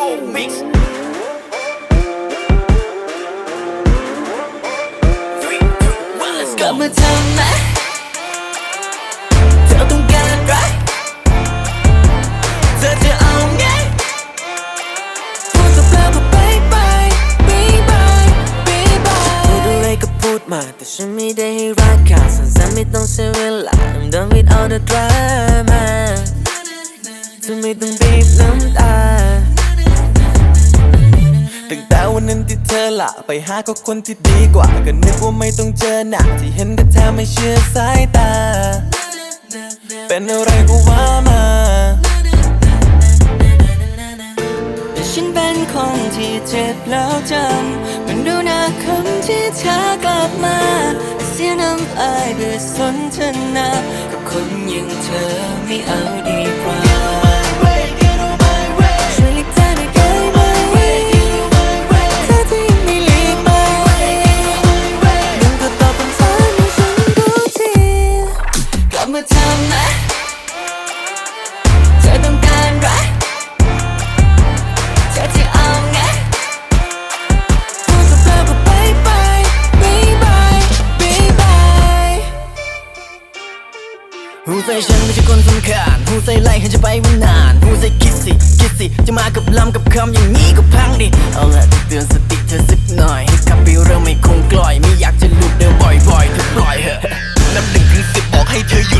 full mix. Three, two, one, let's กลับ go. มาทำไหมเธอต้องการอะไรเธอจะเอาไงพูดกับเราก็ไปไปไปไปไปไปพูดอะไรก็พูดมาแต่ฉันไม่ได้ให้รักข่าวสั้นๆไม่ต้องใช้เวลา I'm done with all the drama เธอไม่ต้องบีบน้ำตา ตั้งแต่วันนั้นที่เธอละไปหาก็คนที่ดีกว่า ก็นึกว่าไม่ต้องเจอหนักที่เห็นก็แทบไม่เชื่อสายตา เป็นอะไรก็ว่ามาแต่ฉันเป็นคนที่เจ็บแล้วจำมันดูน่าคำที่เธอกลับมา เสียน้ำลายเพื่อสนทนากับคนอย่างเธอไม่เอาดีกว่า เธอต้องการไรเธอจะเอาไงพูดกับเราก็ไปไปไปไปไปหูใส่ฉันไม่ใช่คนสำคัญหูใส่ไล่ให้จะไปวันนานหูใส่คิดสิคิดสิจะมากับลำกับคำอย่างนี้ก็พังดิเอาละจะเตือนสติเธอสักหน่อยให้ขับไปเริ่มไม่คงกล่อยไม่อยากจะลุกเดินบ่อยๆเธอปล่อยเหอะนับหนึ่งถึงสิบบอกให้เธอหยุด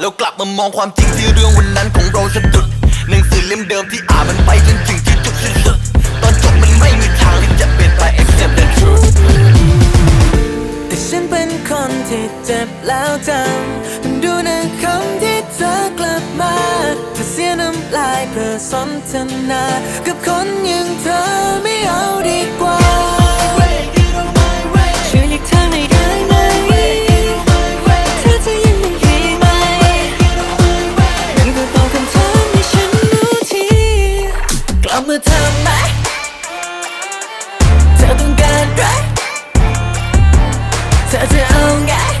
แล้วกลับมามองความจริงที่เรื่องวันนั้นของเราสะดุดหนังสือเล่มเดิมที่อ่านมันไปจนถึงที่จุดสิ้นสุดตอนจบมันไม่มีทางที่จะเปลี่ยนไป accept the truth แต่ฉันเป็นคนที่เจ็บแล้วจำมันดูในคำที่เธอกลับมาเธอเสียน้ำลายเพื่อสนทนา กับคนอย่างเธอไม่เอาดีกว่า 찾아온 게